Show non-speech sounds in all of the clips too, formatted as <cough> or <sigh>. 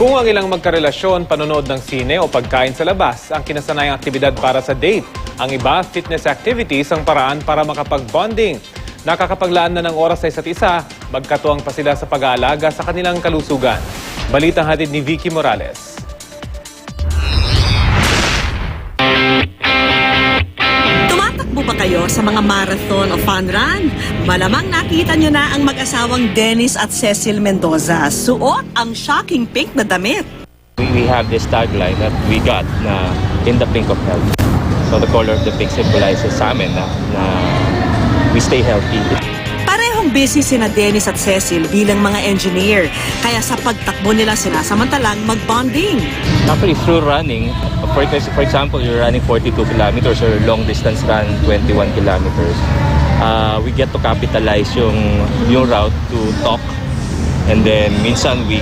Kung ang ilang magkarelasyon, panonood ng sine o pagkain sa labas ang kinasanayang aktibidad para sa date. Ang iba, fitness activities ang paraan para makapag-bonding. Nakakapaglaan na ng oras sa isa't isa, magkatuwang pa sila sa pag-aalaga sa kanilang kalusugan. Balitang hatid ni Vicky Morales. Sa mga marathon o fun run? Malamang nakita nyo na ang mag-asawang Dennis at Cecil Mendoza. Suot ang shocking pink na damit. We, we have this tagline that we got na in the pink of health. So the color of the pink symbolizes sa amin na, na we stay healthy. Parehong busy sina Dennis at Cecil bilang mga engineer. Kaya sa pagtakbo nila sinasamantalang mag-bonding. Actually, through running, for, for example, you're running 42 kilometers or long distance run 21 kilometers, uh, we get to capitalize yung, yung route to talk and then minsan we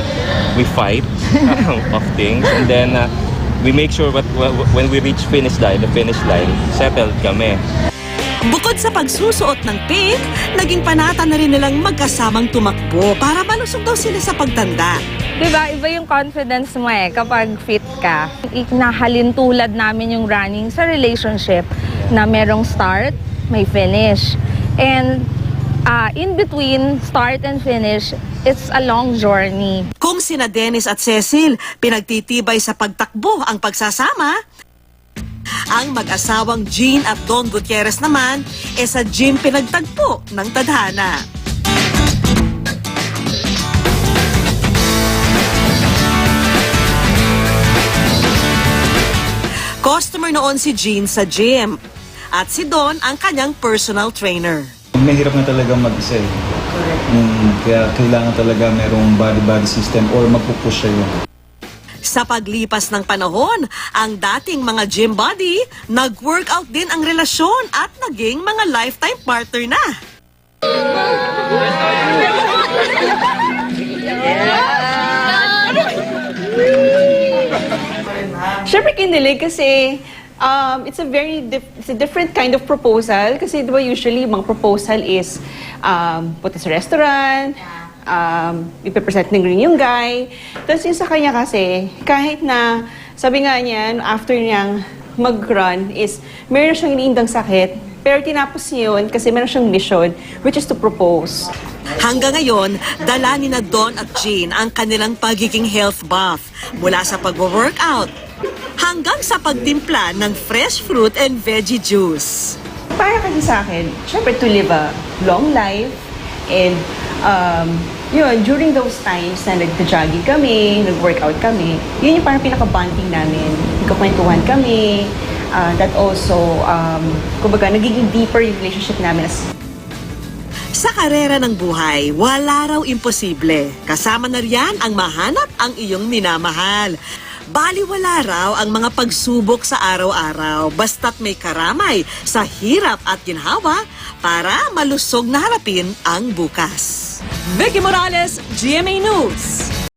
we fight <laughs> of things and then uh, we make sure that when we reach finish line, the finish line, settled kami. Bukod sa pagsusuot ng pink, naging panata na rin nilang magkasamang tumakbo para malusog daw sila sa pagtanda. Diba, iba yung confidence mo eh kapag fit ka. Iknahalin tulad namin yung running sa relationship na merong start, may finish. And ah, in between start and finish, it's a long journey. Kung sina Dennis at Cecil pinagtitibay sa pagtakbo ang pagsasama, ang mag-asawang Jean at Don Gutierrez naman e sa gym pinagtagpo ng tadhana. Customer noon si Jean sa gym at si Don ang kanyang personal trainer. Mahirap na talaga mag-isa eh. Mm, kaya kailangan talaga merong body-body system or magpupush siya yun. Sa paglipas ng panahon, ang dating mga gym buddy, nag-workout din ang relasyon at naging mga lifetime partner na. Siyempre kinilig kasi um, it's a very dif- it's a different kind of proposal kasi di usually mga proposal is um, punta sa restaurant, um, ipipresent ng rin yung guy. Tapos yung sa kanya kasi, kahit na sabi nga niya, after niyang mag-run is meron siyang iniindang sakit, pero tinapos niya yun kasi meron siyang mission which is to propose. Hanggang ngayon, dala ni na Don at Jean ang kanilang pagiging health buff mula sa pag-workout hanggang sa pagtimpla ng fresh fruit and veggie juice. Para kasi sa akin, syempre to live a long life and um, yun, during those times na nag-jogging kami, nag-workout kami, yun yung parang pinaka-bonding namin. Nagkakwentuhan kami, uh, that also, um, kumbaga, nagiging deeper yung relationship namin as Sa karera ng buhay, wala raw imposible. Kasama na riyan ang mahanap ang iyong minamahal. Baliwala raw ang mga pagsubok sa araw-araw basta't may karamay sa hirap at ginhawa para malusog na harapin ang bukas. Vicky Morales, GMA News.